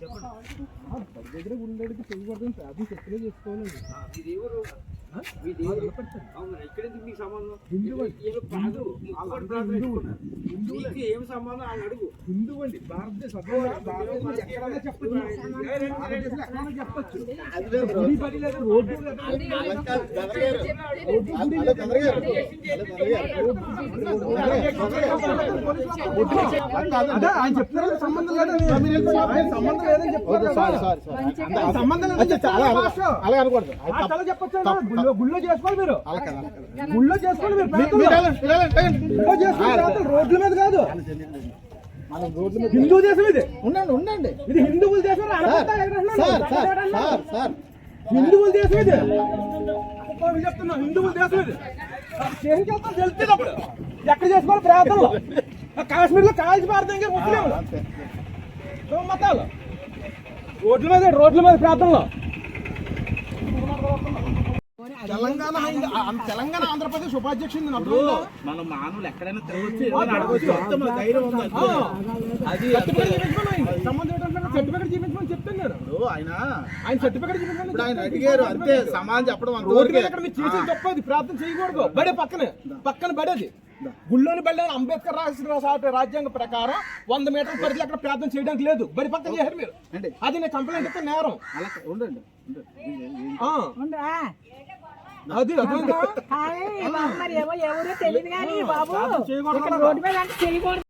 దగ్గర ఉండేటికి చేయకూడదు ప్రార్థన చెప్పులే చేసుకోవాలండి. అండి భారతదేశ చెప్పచ్చు. అదే ఆయన చెప్తున్నారు సంబంధం లేదని సంబంధం లేదని చెప్తున్నారు. సంబంధం లేదని. అలా ఆ తల చెప్పొచ్చు గుళ్ళో గుళ్ళో చేసుకోవాలి మీరు. గుళ్ళో చేసుకోవాలి మీరు. గుళ్ళో చేసుకోవాలి రోడ్ల మీద కాదు. హిందూ దేశం ఇది. ఉండండి ఉండండి. ఇది హిందువుల దేశం హిందువుల దేశం ఇది. చెప్తున్నా హిందువుల దేశం ఇది. చేసి వెళ్తాం తెలుస్తుంది అప్పుడు ఎక్కడ చేసుకోవాలి ప్రార్థనలు కాశ్మీర్లో కాల్చి ముస్లింలు. అంతే. ఏం మతాలు. రోడ్ల మీద రోడ్ల మీద ప్రార్థనలు తెలంగాణ తెలంగాణ ఆంధ్రప్రదేశ్ ఉపాధ్యక్షుడు? మన మానవులు ఎక్కడైనా సర్టిఫికెట్ చూపించమని ఆయన ఆయన సర్టిఫికెట్ చూపించమని ఆయన చెప్తాను. అడిగారు అంతే సమాజం చెప్పడం రోడ్డు మీద అంతవరకే ఎక్కడ మీరు చేసి తప్పది ప్రార్థన చేయకూడదు. బడే పక్కనే పక్కన బడేది. గుళ్ళోని బడి అంబేద్కర్ రాసిన రాజ్యాంగ ప్రకారం వంద మీటర్ల పరిధిలో అక్కడ ప్రార్థన చేయడానికి లేదు. బడి పక్కన చేశారు మీరు. అది నేను కంప్లైంట్ ఇస్తే నేరం. అలా ఉండండి? అది మరి ఏమో ఎవరో తెలియదు కానీ బాబు. రోడ్డు మీద అంటే